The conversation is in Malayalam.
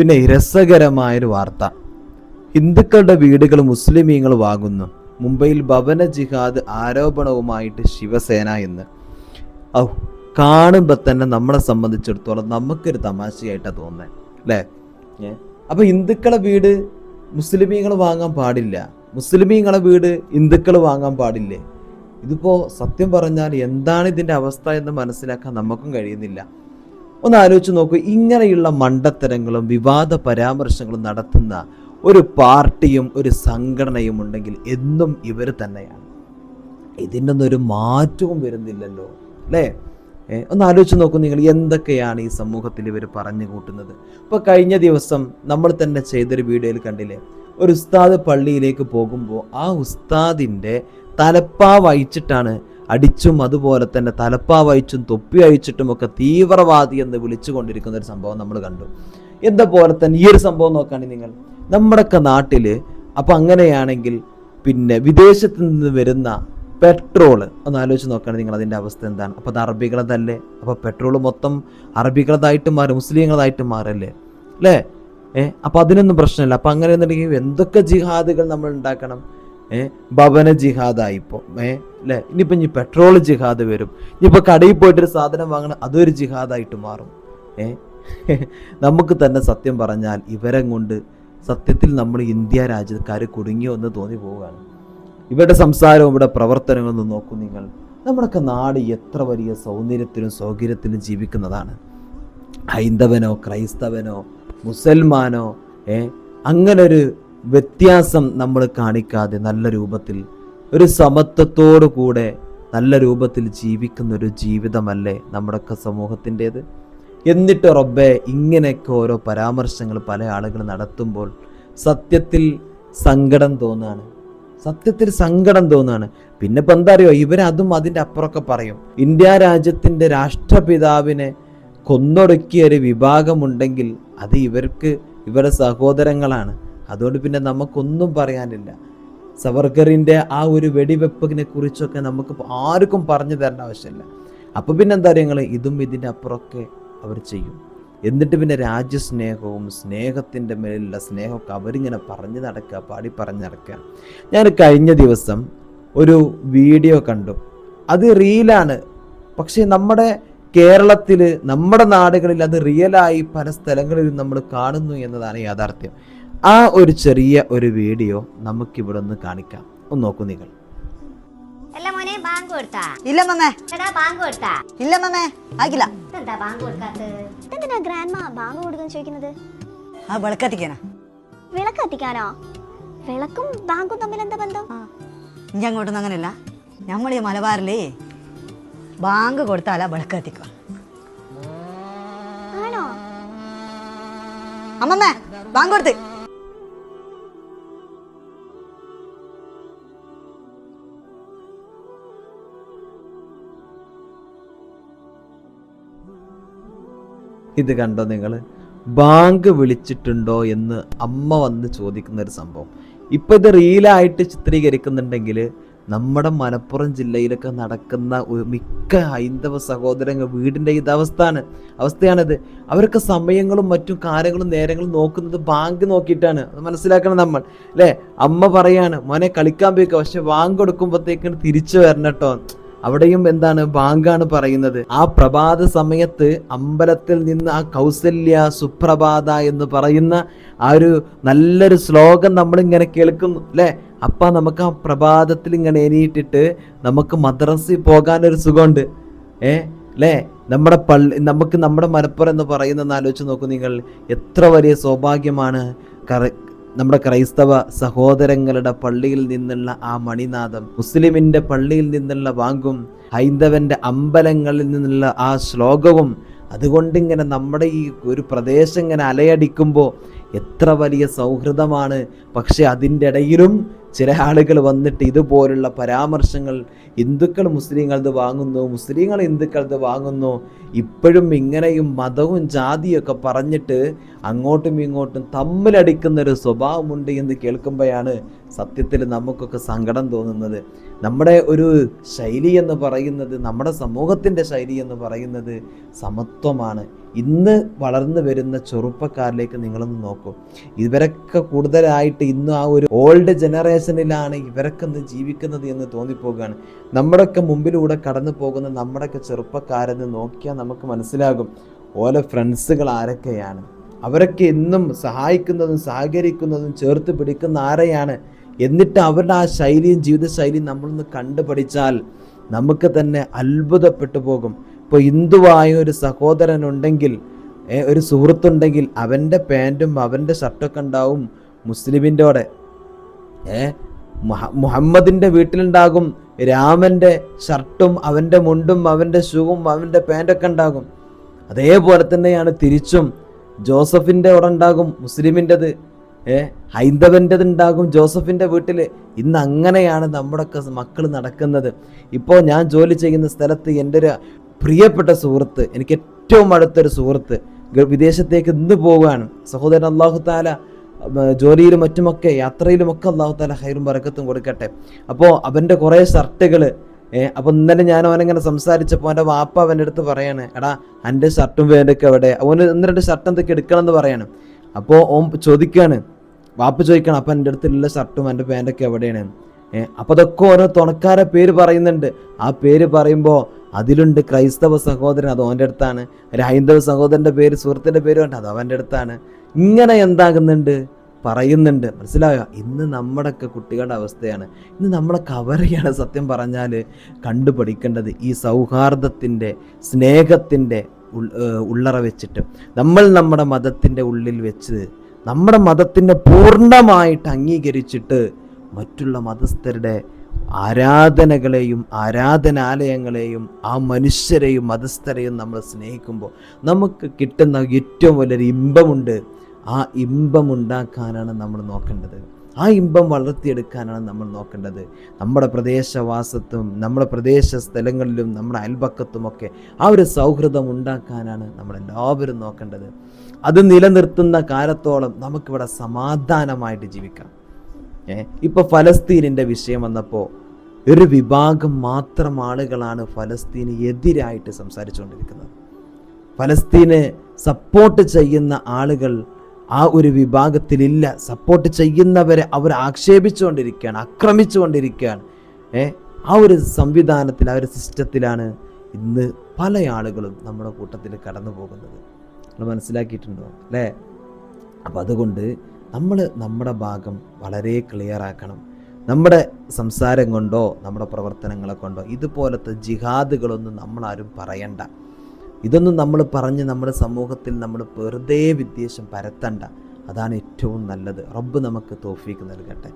പിന്നെ രസകരമായൊരു വാർത്ത. ഹിന്ദുക്കളുടെ വീടുകൾ മുസ്ലിമീങ്ങൾ വാങ്ങുന്നു. മുംബൈയിൽ ഭവന ജിഹാദ് ആരോപണവുമായിട്ട് ശിവസേന എന്ന് ഔ കാണുമ്പോൾ തന്നെ നമ്മളെ സംബന്ധിച്ചിടത്തോളം നമുക്കൊരു തമാശയായിട്ടാണ് തോന്നുന്നത് അല്ലേ? അപ്പോൾ അപ്പൊ ഹിന്ദുക്കളെ വീട് മുസ്ലിമീങ്ങൾ വാങ്ങാൻ പാടില്ല. മുസ്ലിമീങ്ങളെ വീട് ഹിന്ദുക്കൾ വാങ്ങാൻ പാടില്ലേ? ഇതിപ്പോ സത്യം പറഞ്ഞാൽ എന്താണ് ഇതിന്റെ അവസ്ഥ എന്ന് മനസ്സിലാക്കാൻ നമുക്കും കഴിയുന്നില്ല. ഒന്ന് ആലോചിച്ച് നോക്കൂ. ഇങ്ങനെയുള്ള മണ്ടത്തരങ്ങളും വിവാദ പരാമർശങ്ങളും നടത്തുന്ന ഒരു പാർട്ടിയും ഒരു സംഘടനയും ഉണ്ടെങ്കിൽ എന്നും ഇവർ തന്നെയാണ്. ഇതിന്റെ ഒരു മാറ്റവും വരുന്നില്ലല്ലോ അല്ലേ? ഒന്ന് ആലോചിച്ച് നോക്കൂ നിങ്ങൾ എന്തൊക്കെയാണ് ഈ സമൂഹത്തിൽ ഇവർ പറഞ്ഞു കൂട്ടുന്നത്. ഇപ്പോൾ കഴിഞ്ഞ ദിവസം നമ്മൾ തന്നെ ചെയ്തൊരു വീഡിയോയിൽ കണ്ടില്ലേ? ഒരു ഉസ്താദ് പള്ളിയിലേക്ക് പോകുമ്പോൾ ആ ഉസ്താദിന്റെ തലപ്പാവ് അയച്ചിട്ടാണ് അടിച്ചും അതുപോലെ തന്നെ തലപ്പാവ് അയച്ചും തൊപ്പി അയച്ചിട്ടും ഒക്കെ തീവ്രവാദി എന്ന് വിളിച്ചുകൊണ്ടിരിക്കുന്ന ഒരു സംഭവം നമ്മൾ കണ്ടു. എന്താ പോലെ തന്നെ ഈ ഒരു സംഭവം നോക്കുകയാണെങ്കിൽ നിങ്ങൾ. നമ്മുടെയൊക്കെ നാട്ടിൽ അപ്പം അങ്ങനെയാണെങ്കിൽ പിന്നെ വിദേശത്ത് നിന്ന് വരുന്ന പെട്രോൾ ഒന്ന് ആലോചിച്ച് നോക്കുകയാണെങ്കിൽ നിങ്ങൾ അതിന്റെ അവസ്ഥ എന്താണ്? അപ്പോൾ അത് അറബികളതല്ലേ? അപ്പോൾ പെട്രോൾ മൊത്തം അറബികളതായിട്ട് മാറും മുസ്ലിങ്ങളതായിട്ട് മാറല്ലേ? അല്ലേ? ഏ? അപ്പോൾ അതിനൊന്നും പ്രശ്നമില്ല. അപ്പോൾ അങ്ങനെ എന്നുണ്ടെങ്കിൽ എന്തൊക്കെ ജിഹാദുകൾ നമ്മൾ ഉണ്ടാക്കണം? ഏ? ഭവന ജിഹാദായിപ്പോൾ ഏഹ് അല്ലേ? ഇനിയിപ്പോൾ ഇനി പെട്രോൾ ജിഹാദ് വരും. ഇനിയിപ്പോൾ കടയിൽ പോയിട്ടൊരു സാധനം വാങ്ങണം അതൊരു ജിഹാദായിട്ട് മാറും. ഏ? നമുക്ക് തന്നെ സത്യം പറഞ്ഞാൽ ഇവരെ കൊണ്ട് സത്യത്തിൽ നമ്മൾ ഇന്ത്യ രാജ്യക്കാർ കുടുങ്ങിയോ എന്ന് തോന്നി പോവുകയാണ്. ഇവരുടെ സംസാരവും ഇവിടെ പ്രവർത്തനങ്ങളും നോക്കൂ നിങ്ങൾ. നമ്മുടെയൊക്കെ നാട് എത്ര വലിയ സൗന്ദര്യത്തിലും സൗകര്യത്തിലും ജീവിക്കുന്നതാണ്. ഹൈന്ദവനോ ക്രൈസ്തവനോ മുസൽമാനോ ഏ? അങ്ങനൊരു വ്യത്യാസം നമ്മൾ കാണിക്കാതെ നല്ല രൂപത്തിൽ ഒരു സമത്വത്തോടു കൂടെ നല്ല രൂപത്തിൽ ജീവിക്കുന്ന ഒരു ജീവിതമല്ലേ നമ്മുടെയൊക്കെ സമൂഹത്തിന്റേത്? എന്നിട്ട് റബ്ബെ ഇങ്ങനെയൊക്കെ ഓരോ പരാമർശങ്ങൾ പല ആളുകൾ നടത്തുമ്പോൾ സത്യത്തിൽ സങ്കടം തോന്നാണ്. സത്യത്തിൽ സങ്കടം തോന്നാണ്. പിന്നെ ഇപ്പം എന്താ അറിയോ? ഇവരതും അതിന്റെ അപ്പുറമൊക്കെ പറയും. ഇന്ത്യ രാജ്യത്തിന്റെ രാഷ്ട്രപിതാവിനെ കൊന്നൊടുക്കിയ ഒരു വിഭാഗമുണ്ടെങ്കിൽ അത് ഇവർക്ക് ഇവരുടെ സഹോദരങ്ങളാണ്. അതുകൊണ്ട് പിന്നെ നമുക്കൊന്നും പറയാനില്ല. സവർക്കറിന്റെ ആ ഒരു വെടിവെപ്പിനെ കുറിച്ചൊക്കെ നമുക്ക് ആർക്കും പറഞ്ഞു തരേണ്ട ആവശ്യമില്ല. അപ്പോൾ പിന്നെ എന്താ പറയുക ഇതും ഇതിന്റെ അപ്പുറമൊക്കെ അവർ ചെയ്യും. എന്നിട്ട് പിന്നെ രാജ്യസ്നേഹവും സ്നേഹത്തിന്റെ മേലുള്ള സ്നേഹമൊക്കെ അവരിങ്ങനെ പറഞ്ഞു നടക്കുക പാടി പറഞ്ഞു നടക്കുക. ഞാൻ കഴിഞ്ഞ ദിവസം ഒരു വീഡിയോ കണ്ടു. അത് റീലാണ് പക്ഷേ നമ്മുടെ കേരളത്തിൽ നമ്മുടെ നാടുകളിൽ അത് റിയലായി പല സ്ഥലങ്ങളിലും നമ്മൾ കാണുന്നു എന്നതാണ് യാഥാർത്ഥ്യം. ആ ഒരു ചെറിയ ഒരു വീഡിയോ നമുക്കിവിടെ ഒന്ന് കാണിക്കാം. ഒന്ന് നോക്കൂ നിങ്ങൾ. അല്ല മോനെ ബാങ്ക് കൊടുത്താ? ഇല്ല മമ്മേ. എടാ ബാങ്ക് കൊടുത്താ? ഇല്ല മമ്മേ. ആക്കില്ല എന്താ ബാങ്ക് കൊടുക്കാത്തത്? എന്തിനാ ഗ്രാൻഡ് ബാങ്ക് കൊടുക്കാൻ ചോദിക്കുന്നത്? ആ വിളക്കത്തിക്കാനാ. വിളക്ക് കത്തിക്കാനോ വിളക്കും ബാങ്കും തമ്മിൽ എന്താ ബന്ധം? ഇഞ്ച അങ്ങോട്ടൊന്നും അങ്ങനെയല്ല. നമ്മൾ ഈ മലബാറിലേ ബാങ്ക് കൊടുത്താലാ വിളക്ക് കത്തിക്കുക. അമ്മമ്മേ ബാങ്ക് കൊടുത്ത്. ഇത് കണ്ടോ നിങ്ങൾ ബാങ്ക് വിളിച്ചിട്ടുണ്ടോ എന്ന് അമ്മ വന്ന് ചോദിക്കുന്ന ഒരു സംഭവം. ഇപ്പം ഇത് റീലായിട്ട് ചിത്രീകരിക്കുന്നുണ്ടെങ്കിൽ നമ്മുടെ മലപ്പുറം ജില്ലയിലൊക്കെ നടക്കുന്ന ഒരു മിക്ക ഹൈന്ദവ സഹോദരങ്ങൾ വീടിന്റെ ഇത് അവസ്ഥയാണ് അവസ്ഥയാണിത്. അവരൊക്കെ സമയങ്ങളും മറ്റും കാര്യങ്ങളും നേരങ്ങളും നോക്കുന്നത് ബാങ്ക് നോക്കിയിട്ടാണ്. അത് മനസ്സിലാക്കണം നമ്മൾ. അല്ലേ? അമ്മ പറയാണ് മോനെ കളിക്കാൻ പോയിക്കോ. പക്ഷെ ബാങ്ക് കൊടുക്കുമ്പോഴത്തേക്കാണ് തിരിച്ചു വരണം കേട്ടോ. അവിടെയും എന്താണ് ബാങ്കാണ് പറയുന്നത്. ആ പ്രഭാത സമയത്ത് അമ്പലത്തിൽ നിന്ന് ആ കൗസല്യ സുപ്രഭാത എന്ന് പറയുന്ന ആ ഒരു നല്ലൊരു ശ്ലോകം നമ്മളിങ്ങനെ കേൾക്കുന്നു. അല്ലേ? അപ്പ നമുക്ക് ആ പ്രഭാതത്തിൽ ഇങ്ങനെ എണീറ്റിട്ട് നമുക്ക് മദ്രസയിൽ പോകാനൊരു സുഖമുണ്ട്. ഏ? അല്ലേ നമ്മുടെ പള്ളി നമുക്ക് നമ്മുടെ മലപ്പുറം എന്ന് പറയുന്നതെന്ന് ആലോചിച്ച് നോക്കൂ നിങ്ങൾ. എത്ര വലിയ സൗഭാഗ്യമാണ് നമ്മുടെ ക്രൈസ്തവ സഹോദരങ്ങളുടെ പള്ളിയിൽ നിന്നുള്ള ആ മണിനാദം മുസ്ലിമിന്റെ പള്ളിയിൽ നിന്നുള്ള വാങ്കും ഹൈന്ദവന്റെ അമ്പലങ്ങളിൽ നിന്നുള്ള ആ ശ്ലോകവും. അതുകൊണ്ടിങ്ങനെ നമ്മുടെ ഈ ഒരു പ്രദേശം ഇങ്ങനെ അലയടിക്കുമ്പോൾ എത്ര വലിയ സൗഹൃദമാണ്. പക്ഷെ അതിന്റെ ഇടയിലും ചില ആളുകൾ വന്നിട്ട് ഇതുപോലുള്ള പരാമർശങ്ങൾ ഹിന്ദുക്കൾ മുസ്ലിങ്ങളത് വാങ്ങുന്നു മുസ്ലിങ്ങൾ ഹിന്ദുക്കളത് വാങ്ങുന്നു. ഇപ്പോഴും ഇങ്ങനെയും മതവും ജാതിയൊക്കെ പറഞ്ഞിട്ട് അങ്ങോട്ടും ഇങ്ങോട്ടും തമ്മിലടിക്കുന്ന ഒരു സ്വഭാവമുണ്ട് എന്ന് കേൾക്കുമ്പോഴാണ് സത്യത്തിൽ നമുക്കൊക്കെ സങ്കടം തോന്നുന്നത്. നമ്മുടെ ഒരു ശൈലി എന്ന് പറയുന്നത് നമ്മുടെ സമൂഹത്തിന്റെ ശൈലി എന്ന് പറയുന്നത് സമത്വമാണ്. ഇന്ന് വളർന്നു വരുന്ന ചെറുപ്പക്കാരിലേക്ക് നിങ്ങളൊന്ന് നോക്കൂ. ഇവരൊക്കെ കൂടുതലായിട്ട് ഇന്ന് ആ ഒരു ഓൾഡ് ജനറേഷനിലാണ് ഇവരൊക്കെ ഇന്ന് ജീവിക്കുന്നത് എന്ന് തോന്നിപ്പോവുകയാണ് നമ്മുടെയൊക്കെ മുമ്പിലൂടെ കടന്നു പോകുന്ന നമ്മുടെയൊക്കെ ചെറുപ്പക്കാരെന്ന് നോക്കിയാൽ നമുക്ക് മനസ്സിലാകും ഓല ഫ്രണ്ട്സുകൾ ആരൊക്കെയാണ്. അവരൊക്കെ എന്നും സഹായിക്കുന്നതും സഹകരിക്കുന്നതും ചേർത്ത് പിടിക്കുന്ന ആരെയാണ്? എന്നിട്ട് അവരുടെ ആ ശൈലിയും ജീവിതശൈലിയും നമ്മളൊന്ന് കണ്ടുപഠിച്ചാൽ നമുക്ക് തന്നെ അത്ഭുതപ്പെട്ടു പോകും. ഇപ്പോൾ ഹിന്ദുവായ ഒരു സഹോദരൻ ഉണ്ടെങ്കിൽ ഒരു സുഹൃത്തുണ്ടെങ്കിൽ അവന്റെ പാന്റും അവന്റെ ഷർട്ടൊക്കെ ഉണ്ടാവും മുസ്ലിമിന്റെയോടെ ഏ മുഹമ്മദിന്റെ വീട്ടിലുണ്ടാകും രാമന്റെ ഷർട്ടും അവന്റെ മുണ്ടും അവന്റെ ഷൂവും അവന്റെ പാന്റൊക്കെ ഉണ്ടാകും. അതേപോലെ തന്നെയാണ് തിരിച്ചും ജോസഫിന്റെ അവിടെ ഉണ്ടാകും മുസ്ലിമിന്റെത് ഏ ഹൈന്ദവന്റെത് ഉണ്ടാകും ജോസഫിന്റെ വീട്ടിൽ ഇന്ന് അങ്ങനെയാണ് നമ്മുടെയൊക്കെ മക്കൾ നടക്കുന്നത്. ഇപ്പോൾ ഞാൻ ജോലി ചെയ്യുന്ന സ്ഥലത്ത് എന്റെ ഒരു പ്രിയപ്പെട്ട സുഹൃത്ത് എനിക്ക് ഏറ്റവും അടുത്തൊരു സുഹൃത്ത് വിദേശത്തേക്ക് ഇന്ന് പോവുകയാണ്. സഹോദരൻ അള്ളാഹു താല ജോലിയിലും മറ്റുമൊക്കെ യാത്രയിലുമൊക്കെ അള്ളാഹു താല ഹൈറും പറക്കത്തും കൊടുക്കട്ടെ. അപ്പോൾ അവന്റെ കുറേ ഷർട്ടുകൾ അപ്പം ഇന്നലെ ഞാൻ അവനങ്ങനെ സംസാരിച്ചപ്പോൾ അവന്റെ വാപ്പ അവന്റെ അടുത്ത് പറയാണ് എടാ എന്റെ ഷർട്ടും വേണ്ടൊക്കെ എവിടെ? അവന് ഒന്ന് രണ്ട് ഷർട്ട് എന്തൊക്കെ എടുക്കണം എന്ന് പറയാണ്. അപ്പോൾ ഓം ചോദിക്കുകയാണ് വാപ്പ ചോദിക്കണം അപ്പം എന്റെ അടുത്തുള്ള ഷർട്ടും എന്റെ പാന്റൊക്കെ എവിടെയാണ്? അപ്പോൾ അതൊക്കെ ഓരോ തുണക്കാരെ പേര് പറയുന്നുണ്ട്. ആ പേര് പറയുമ്പോൾ അതിലുണ്ട് ക്രൈസ്തവ സഹോദരൻ അത് അവന്റെ അടുത്താണ്. ഒരു ഹൈന്ദവ സഹോദരന്റെ പേര് സുഹൃത്തിന്റെ പേര് ഉണ്ട് അത് അവന്റെ അടുത്താണ്. ഇങ്ങനെ എന്താകുന്നുണ്ട്? പറയുന്നുണ്ട്. മനസ്സിലായോ? ഇന്ന് നമ്മുടെയൊക്കെ കുട്ടികളുടെ അവസ്ഥയാണ്. ഇന്ന് നമ്മളെ കവറയാണ് സത്യം പറഞ്ഞാൽ കണ്ടുപഠിക്കേണ്ടത് ഈ സൗഹാർദ്ദത്തിന്റെ സ്നേഹത്തിന്റെ ഉള്ളറ വെച്ചിട്ട്. നമ്മൾ നമ്മുടെ മതത്തിന്റെ ഉള്ളിൽ വെച്ച് നമ്മുടെ മതത്തിനെ പൂർണമായിട്ട് അംഗീകരിച്ചിട്ട് മറ്റുള്ള മതസ്ഥരുടെ ആരാധനകളെയും ആരാധനാലയങ്ങളെയും ആ മനുഷ്യരെയും മതസ്ഥരെയും നമ്മൾ സ്നേഹിക്കുമ്പോൾ നമുക്ക് കിട്ടുന്ന ഏറ്റവും വലിയൊരു ഇമ്പമുണ്ട്. ആ ഇമ്പം ഉണ്ടാക്കാനാണ് നമ്മൾ നോക്കേണ്ടത്. ആ ഇമ്പം വളർത്തിയെടുക്കാനാണ് നമ്മൾ നോക്കേണ്ടത്. നമ്മുടെ പ്രദേശവാസത്തും നമ്മുടെ പ്രദേശ സ്ഥലങ്ങളിലും നമ്മുടെ അയൽപക്കത്തുമൊക്കെ ആ ഒരു സൗഹൃദം ഉണ്ടാക്കാനാണ് നമ്മളെല്ലാവരും നോക്കേണ്ടത്. അത് നിലനിർത്തുന്ന കാലത്തോളം നമുക്കിവിടെ സമാധാനമായിട്ട് ജീവിക്കാം. ഇപ്പോൾ ഫലസ്തീനിന്റെ വിഷയം വന്നപ്പോൾ ഒരു വിഭാഗം മാത്രം ആളുകളാണ് ഫലസ്തീന് എതിരായിട്ട് സംസാരിച്ചുകൊണ്ടിരിക്കുന്നത്. ഫലസ്തീന് സപ്പോർട്ട് ചെയ്യുന്ന ആളുകൾ ആ ഒരു വിഭാഗത്തിലില്ല. സപ്പോർട്ട് ചെയ്യുന്നവരെ അവർ ആക്ഷേപിച്ചുകൊണ്ടിരിക്കുകയാണ് ആക്രമിച്ചുകൊണ്ടിരിക്കുകയാണ്. ഏ? ആ ഒരു സംവിധാനത്തിൽ ആ ഒരു സിസ്റ്റത്തിലാണ് ഇന്ന് പല ആളുകളും നമ്മുടെ കൂട്ടത്തിൽ കടന്നു പോകുന്നത് നമ്മൾ മനസ്സിലാക്കിയിട്ടുണ്ടോ? അല്ലേ? അപ്പം അതുകൊണ്ട് നമ്മൾ നമ്മുടെ ഭാഗം വളരെ ക്ലിയർ ആക്കണം. നമ്മുടെ സംസാരം കൊണ്ടോ നമ്മുടെ പ്രവർത്തനങ്ങളെ കൊണ്ടോ ഇതുപോലത്തെ ജിഹാദുകളൊന്നും നമ്മളാരും പറയണ്ട. ഇതൊന്നും നമ്മൾ പറഞ്ഞ് നമ്മുടെ സമൂഹത്തിൽ നമ്മൾ വെറുതെ വിദ്വേഷം പരത്തണ്ട. അതാണ് ഏറ്റവും നല്ലത്. റബ്ബ് നമുക്ക് തോഫീക്ക് നൽകട്ടെ.